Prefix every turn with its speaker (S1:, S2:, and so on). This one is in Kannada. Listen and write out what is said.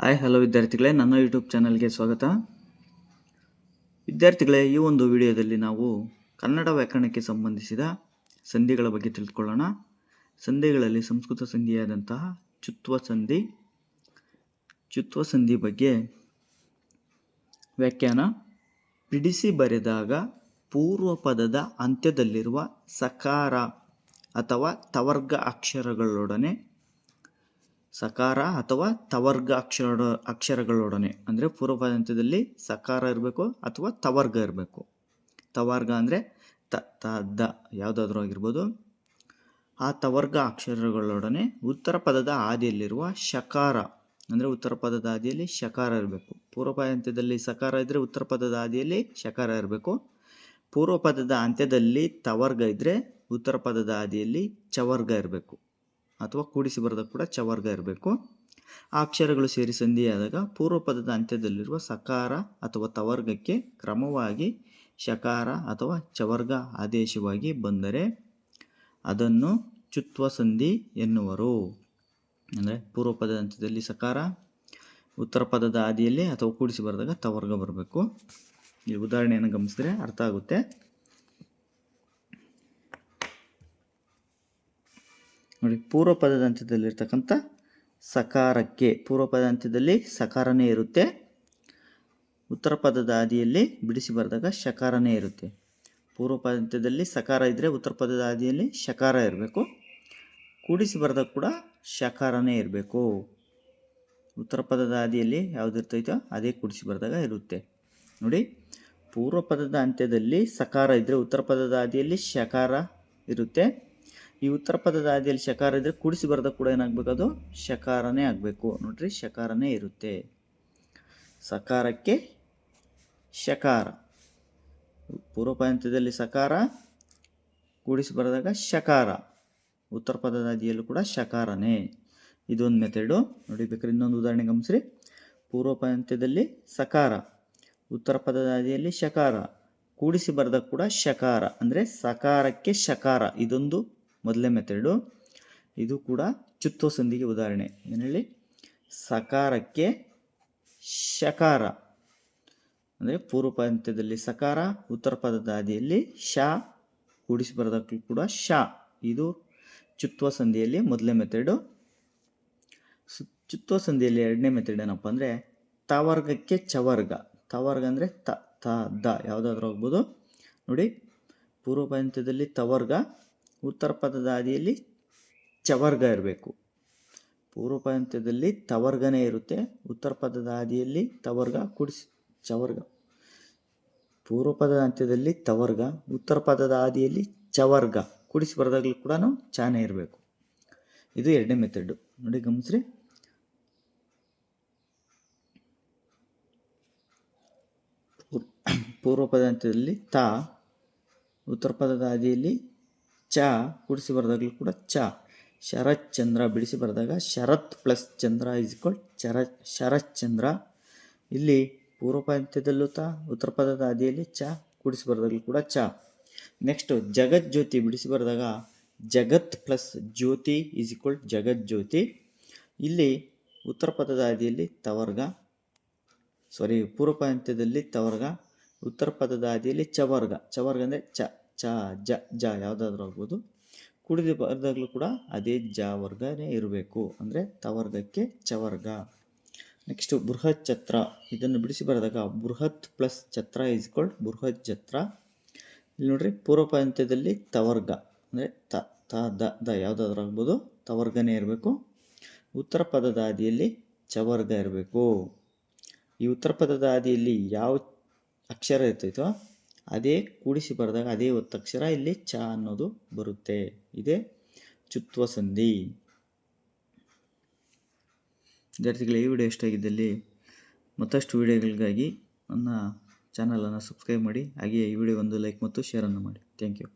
S1: ಹಾಯ್ ಹಲೋ ವಿದ್ಯಾರ್ಥಿಗಳೇ. ನನ್ನ ಯೂಟ್ಯೂಬ್ ಚಾನಲ್ಗೆ ಸ್ವಾಗತ. ವಿದ್ಯಾರ್ಥಿಗಳೇ, ಈ ಒಂದು ವಿಡಿಯೋದಲ್ಲಿ ನಾವು ಕನ್ನಡ ವ್ಯಾಕರಣಕ್ಕೆ ಸಂಬಂಧಿಸಿದ ಸಂಧಿಗಳ ಬಗ್ಗೆ ತಿಳಿದುಕೊಳ್ಳೋಣ ಸಂಧಿಗಳಲ್ಲಿ ಸಂಸ್ಕೃತ ಸಂಧಿಯಾದಂತಹ ಚುತ್ವ ಸಂಧಿ ಚುತ್ವ ಸಂಧಿ ಬಗ್ಗೆ ವ್ಯಾಖ್ಯಾನ. ಬಿಡಿಸಿ ಬರೆದಾಗ ಪೂರ್ವ ಪದದ ಅಂತ್ಯದಲ್ಲಿರುವ ಸಕಾರ ಅಥವಾ ತವರ್ಗ ಅಕ್ಷರಗಳೊಡನೆ ಸಕಾರ ಅಥವಾ ತವರ್ಗ ಅಕ್ಷರ, ಅಕ್ಷರಗಳೊಡನೆ, ಅಂದರೆ ಪೂರ್ವಪದಂತ್ಯದಲ್ಲಿ ಸಕಾರ ಇರಬೇಕು ಅಥವಾ ತವರ್ಗ ಇರಬೇಕು. ತವರ್ಗ ಅಂದರೆ ತ ತ, ದ ಯಾವುದಾದ್ರೂ ಆಗಿರ್ಬೋದು. ಆ ತವರ್ಗ ಅಕ್ಷರಗಳೊಡನೆ ಉತ್ತರ ಪದದ ಆದಿಯಲ್ಲಿರುವ ಶಕಾರ, ಅಂದರೆ ಉತ್ತರ ಪದದ ಆದಿಯಲ್ಲಿ ಶಕಾರ ಇರಬೇಕು. ಪೂರ್ವಪದಂತ್ಯದಲ್ಲಿ ಸಕಾರ ಇದ್ದರೆ ಉತ್ತರ ಪದದ ಆದಿಯಲ್ಲಿ ಶಕಾರ ಇರಬೇಕು. ಪೂರ್ವ ಪದದ ಅಂತ್ಯದಲ್ಲಿ ತವರ್ಗ ಇದ್ದರೆ ಉತ್ತರ ಪದದ ಆದಿಯಲ್ಲಿ ಚವರ್ಗ ಇರಬೇಕು. ಅಥವಾ ಕೂಡಿಸಿ ಬರೆದ ಕೂಡ ಚವರ್ಗ ಇರಬೇಕು. ಅಕ್ಷರಗಳು ಸೇರಿ ಸಂಧಿಯಾದಾಗ ಪೂರ್ವ ಪದದ ಅಂತ್ಯದಲ್ಲಿರುವ ಸಕಾರ ಅಥವಾ ತವರ್ಗಕ್ಕೆ ಕ್ರಮವಾಗಿ ಶಕಾರ ಅಥವಾ ಚವರ್ಗ ಆದೇಶವಾಗಿ ಬಂದರೆ ಅದನ್ನು ಚುತ್ವ ಸಂಧಿ ಎನ್ನುವರು. ಅಂದರೆ ಪೂರ್ವ ಪದದ ಅಂತ್ಯದಲ್ಲಿ ಸಕಾರ, ಉತ್ತರ ಪದದ ಆದಿಯಲ್ಲಿ ಅಥವಾ ಕೂಡಿಸಿ ಬರೆದಾಗ ತವರ್ಗ ಬರಬೇಕು. ಈ ಉದಾಹರಣೆಯನ್ನು ಗಮನಿಸಿದ್ರೆ ಅರ್ಥ ಆಗುತ್ತೆ. ನೋಡಿ, ಪೂರ್ವ ಪದದ ಅಂತ್ಯದಲ್ಲಿರ್ತಕ್ಕಂಥ ಸಕಾರಕ್ಕೆ, ಪೂರ್ವ ಪದ ಅಂತ್ಯದಲ್ಲಿ ಸಕಾರನೇ ಇರುತ್ತೆ. ಉತ್ತರ ಪದದ ಆದಿಯಲ್ಲಿ ಬಿಡಿಸಿ ಬರೆದಾಗ ಶಕಾರನೇ ಇರುತ್ತೆ. ಪೂರ್ವ ಅಂತ್ಯದಲ್ಲಿ ಸಕಾರ ಇದ್ದರೆ ಉತ್ತರ ಪದದ ಆದಿಯಲ್ಲಿ ಶಕಾರ ಇರಬೇಕು. ಕೂಡಿಸಿ ಬರೆದಾಗ ಕೂಡ ಶಕಾರನೇ ಇರಬೇಕು. ಉತ್ತರ ಪದದ ಆದಿಯಲ್ಲಿ ಯಾವುದಿರ್ತೈತೋ ಅದೇ ಕೂಡಿಸಿ ಬರೆದಾಗ ಇರುತ್ತೆ. ನೋಡಿ, ಪೂರ್ವ ಪದದ ಅಂತ್ಯದಲ್ಲಿ ಸಕಾರ ಇದ್ದರೆ ಉತ್ತರ ಪದದ ಆದಿಯಲ್ಲಿ ಶಕಾರ ಇರುತ್ತೆ. ಈ ಉತ್ತರ ಪದದ ಆದಿಯಲ್ಲಿ ಶಕಾರ ಇದ್ದರೆ ಕೂಡಿಸಿ ಬರೆದ ಕೂಡ ಏನಾಗಬೇಕು ಅದು? ಶಕಾರನೇ ಆಗಬೇಕು. ನೋಡ್ರಿ, ಶಕಾರನೇ ಇರುತ್ತೆ. ಸಕಾರಕ್ಕೆ ಶಕಾರ. ಪೂರ್ವ ಪದಂತ್ಯದಲ್ಲಿ ಸಕಾರ, ಕೂಡಿಸಿ ಬರೆದಾಗ ಶಕಾರ. ಉತ್ತರ ಪದದ ಕೂಡ ಶಕಾರನೇ. ಇದೊಂದು ಮೆಥಡು ನೋಡಿ, ಬೇಕಾದ್ರೆ ಇನ್ನೊಂದು ಉದಾಹರಣೆ ಗಮನಿಸ್ರಿ. ಪೂರ್ವ ಪದಂತ್ಯದಲ್ಲಿ ಸಕಾರ, ಉತ್ತರ ಪದದ ಶಕಾರ, ಕೂಡಿಸಿ ಬರೆದಾಗ ಕೂಡ ಶಕಾರ. ಅಂದರೆ ಸಕಾರಕ್ಕೆ ಶಕಾರ. ಇದೊಂದು ಮೊದಲನೇ ಮೆಥಡು ಇದು ಕೂಡ ಚುತ್ತೋ ಸಂಧಿಗೆ ಉದಾಹರಣೆ. ಏನು ಹೇಳಿ? ಸಕಾರಕ್ಕೆ ಶಕಾರ. ಅಂದರೆ ಪೂರ್ವ ಸಕಾರ, ಉತ್ತರ ಪದದ ಹಾದಿಯಲ್ಲಿ ಶ, ಕೂಡಿಸಿ ಬರೋದಕ್ಕೂ ಕೂಡ ಶ. ಇದು ಚುತ್ವ ಸಂಧಿಯಲ್ಲಿ ಮೊದಲನೇ ಮೆಥಡು ಚುತ್ವ ಸಂಧಿಯಲ್ಲಿ ಎರಡನೇ ಮೆಥಡ್ ಏನಪ್ಪ ಅಂದರೆ ತವರ್ಗಕ್ಕೆ ಚವರ್ಗ. ತವರ್ಗ ಅಂದರೆ ತ ತ, ದ. ಯಾವುದಾದ್ರೂ ಆಗ್ಬೋದು. ನೋಡಿ, ಪೂರ್ವ ತವರ್ಗ ಉತ್ತರ ಪದದ ಆದಿಯಲ್ಲಿ ಚವರ್ಗ ಇರಬೇಕು. ಪೂರ್ವ ತವರ್ಗನೇ ಇರುತ್ತೆ. ಉತ್ತರ ಪದದ ಆದಿಯಲ್ಲಿ ತವರ್ಗ, ಕುಡಿಸಿ, ಚವರ್ಗ. ಪೂರ್ವ ಪದದ ಅಂತ್ಯದಲ್ಲಿ ತವರ್ಗ, ಉತ್ತರ ಪದದ ಆದಿಯಲ್ಲಿ ಚವರ್ಗ. ಕುಡಿಸಿ ಬರೆದಾಗಲೂ ಕೂಡ ಚಾನೆ ಇರಬೇಕು. ಇದು ಎರಡನೇ ಮೆಥಡ್ ನೋಡಿ ಗಮನಿಸ್ರಿ. ಪೂರ್ವ ಪದಾಂತ್ಯದಲ್ಲಿ ತ, ಉತ್ತರ ಪದದ ಆದಿಯಲ್ಲಿ ಚ ಕೂಡಿಸಿ ಬರೆದಾಗಲೂ ಕೂಡ ಚ. ಶರತ್ ಚಂದ್ರ ಬಿಡಿಸಿ ಬರೆದಾಗ ಶರತ್ ಪ್ಲಸ್ ಚಂದ್ರ ಇಸ್ ಇಕ್ವಲ್ ಚರ ಶರತ್ ಚಂದ್ರ ಇಲ್ಲಿ ಪೂರ್ವ ಪಂಥ್ಯದಲ್ಲೂ ತ, ಉತ್ತರ ಪದದ ಹಾದಿಯಲ್ಲಿ ಚ ಕೂಡಿಸಿ ಬರೆದಾಗಲೂ ಕೂಡ ಚ. ನೆಕ್ಸ್ಟು ಜಗತ್ ಜ್ಯೋತಿ ಬಿಡಿಸಿ ಬರೆದಾಗ ಜಗತ್ ಪ್ಲಸ್ ಜ್ಯೋತಿ ಈಕ್ವಲ್ ಜಗತ್ ಜ್ಯೋತಿ ಇಲ್ಲಿ ಉತ್ತರ ಪದದ ಆದಿಯಲ್ಲಿ ತವರ್ಗ, ಸಾರಿ ಪೂರ್ವ ಪಂಥ್ಯದಲ್ಲಿ ತವರ್ಗ, ಉತ್ತರ ಪದದ ಆದಿಯಲ್ಲಿ ಚವರ್ಗ. ಚವರ್ಗ ಅಂದರೆ ಚ. ಚ, ಜ ಜ ಯಾವುದಾದ್ರೂ ಆಗ್ಬೋದು. ಕುಡಿದು ಬರೆದಾಗಲೂ ಕೂಡ ಅದೇ ಜ ವರ್ಗನೇ ಇರಬೇಕು. ಅಂದರೆ ತವರ್ಗಕ್ಕೆ ಚವರ್ಗ ನೆಕ್ಸ್ಟು ಬೃಹತ್ ಛತ್ರ. ಇದನ್ನು ಬಿಡಿಸಿ ಬರೆದಾಗ ಬೃಹತ್ ಪ್ಲಸ್ ಛತ್ರ ಇಸ್ಕೊಳ್ ಬೃಹತ್ ಛತ್ರ. ಇಲ್ಲಿ ನೋಡ್ರಿ ಪೂರ್ವ ಪ್ರಾಂತ್ಯದಲ್ಲಿ ತವರ್ಗ ಅಂದರೆ ತ ತ, ದ ದ ಯಾವುದಾದ್ರೂ ಆಗ್ಬೋದು. ತವರ್ಗನೇ ಇರಬೇಕು. ಉತ್ತರ ಪದದ ಆದಿಯಲ್ಲಿ ಚವರ್ಗ ಇರಬೇಕು. ಈ ಉತ್ತರ ಪದದ ಆದಿಯಲ್ಲಿ ಯಾವ ಅಕ್ಷರ ಇರ್ತೈತೋ ಅದೇ ಕೂಡಿಸಿ ಬರೆದಾಗ ಅದೇ ಒತ್ತಕ್ಷರ ಇಲ್ಲಿ ಚ ಅನ್ನೋದು ಬರುತ್ತೆ. ಇದೇ ಚುತ್ವ ಸಂಧಿ ವಿದ್ಯಾರ್ಥಿಗಳು, ಈ ವಿಡಿಯೋ ಇಷ್ಟಾಗಿದ್ದಲ್ಲಿ ಮತ್ತಷ್ಟು ವಿಡಿಯೋಗಳಿಗಾಗಿ ನನ್ನ ಚಾನಲನ್ನು ಸಬ್ಸ್ಕ್ರೈಬ್ ಮಾಡಿ, ಹಾಗೆಯೇ ಈ ವಿಡಿಯೋ ಒಂದು ಲೈಕ್ ಮತ್ತು ಶೇರನ್ನು ಮಾಡಿ. Thank you